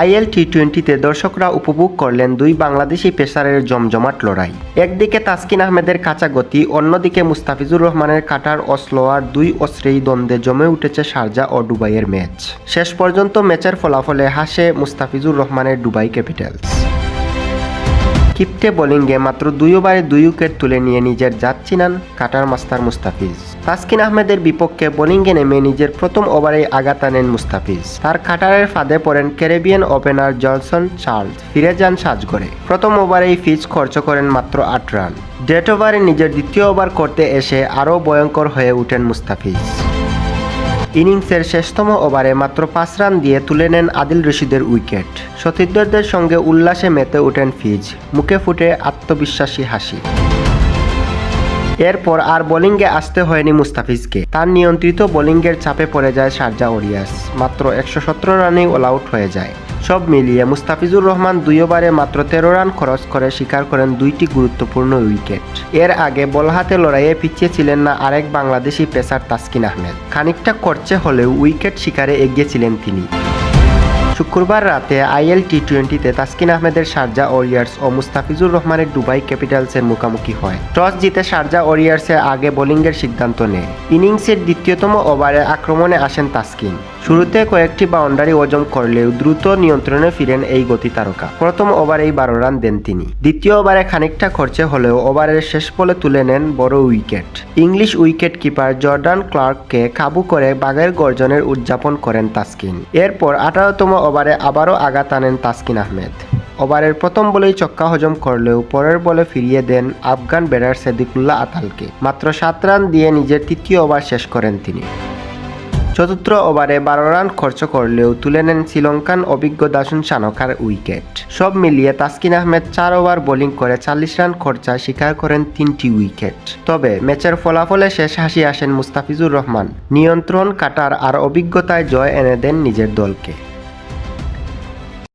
IL টি টোয়েন্টিতে দর্শকরা উপভোগ করলেন দুই বাংলাদেশি পেসারের জমজমাট লড়াই। একদিকে তাসকিন আহমেদের কাঁচা গতি, অন্যদিকে মুস্তাফিজুর রহমানের কাটার অস্লোয়ার দুই অস্ত্রেই দ্বন্দ্বে জমে উঠেছে শারজা ও ডুবাইয়ের ম্যাচ। শেষ পর্যন্ত ম্যাচের ফলাফলে হাসে মুস্তাফিজুর রহমানের ডুবাই ক্যাপিটালস। কিপ্টে বোলিংয়ে মাত্র দুই ওভারে দুই উইকেট তুলে নিয়ে নিজের চিনান কাটার মাস্টার মুস্তাফিজ। তাসকিন আহমেদের বিপক্ষে বোলিংয়ে নেমে নিজের প্রথম ওভারে আঘাত আনেন মুস্তাফিজ। তার কাটারের ফাঁদে পড়েন ক্যারিবিয়ান ওপেনার জনসন চার্লস। ফিরে যান সাজগড়ে। প্রথম ওভারেই ফিজ খরচ করেন মাত্র আট রান। ডেট ওভারে নিজের দ্বিতীয় ওভার করতে এসে আরও ভয়ঙ্কর হয়ে উঠেন মুস্তাফিজ। ইনিংসের শেষতম ওভারে মাত্র পাঁচ রান দিয়ে তুলে নেন আদিল রশিদের উইকেট। সতীর্থদের সঙ্গে উল্লাসে মেতে ওঠেন ফিজ, মুখে ফুটে আত্মবিশ্বাসী হাসি। এরপর আর বোলিংয়ে আসতে হয়নি মুস্তাফিজকে। তার নিয়ন্ত্রিত বোলিংয়ের চাপে পড়ে যায় শারজা ওরিয়াস, মাত্র একশো সতেরো রানেই অল আউট হয়ে যায়। সব মিলিয়ে মুস্তাফিজুর রহমান দুই ওভারে মাত্র তেরো রান খরচ করে শিকার করেন দুইটি গুরুত্বপূর্ণ উইকেট। এর আগে বল হাতে লড়াইয়ে পিছিয়ে ছিলেন না আরেক বাংলাদেশি পেসার তাসকিন আহমেদ। খানিকটা করছে হলেও উইকেট শিকারে এগিয়ে ছিলেন তিনি। শুক্রবার রাতে আইএল টি টোয়েন্টিতে তাসকিন আহমেদের শারজা ওরিয়ার্স ও মুস্তাফিজুর রহমানের দুবাই ক্যাপিটালসের মুখোমুখি হয়। টস জিতে শারজা ওরিয়ার্সের আগে বোলিংয়ের সিদ্ধান্ত নেয়। ইনিংসের দ্বিতীয়তম ওভারে আক্রমণে আসেন তাসকিন। শুরুতে কয়েকটি বাউন্ডারি অর্জন করলেও দ্রুত নিয়ন্ত্রণে ফিরেন এই গতি তারকা। প্রথম ওভারেই বারো রান দেন তিনি। দ্বিতীয় ওভারে খানিকটা খরচে হলেও ওভারের শেষ বলে তুলে নেন বড় wicket. English wicket keeper Jordan ক্লার্ককে কাবু করে বাঘের গর্জনের উদযাপন করেন তাসকিন। এরপর আঠারোতম ওভারে আবারও আঘাত আনেন তাসকিন আহমেদ। ওভারের প্রথম বলেই চক্কা হজম করলেও পরের বলে ফিরিয়ে দেন আফগান ব্যাটার সেদিকুল্লাহ আতালকে। মাত্র সাত রান দিয়ে নিজের তৃতীয় ওভার শেষ করেন তিনি। চতুর্থ ওভারে বারো রান খরচ করলেও তুলে নেন শ্রীলঙ্কান অভিজ্ঞ দাসুন সানকার উইকেট। সব মিলিয়ে তাসকিন আহমেদ চার ওভার বোলিং করে চাল্লিশ রান খরচা স্বীকার করেন তিনটি উইকেট। তবে ম্যাচের ফলাফলে শেষ হাসি আসেন মুস্তাফিজুর রহমান। নিয়ন্ত্রণ কাটার আর অভিজ্ঞতায় জয় এনে দেন নিজের দলকে।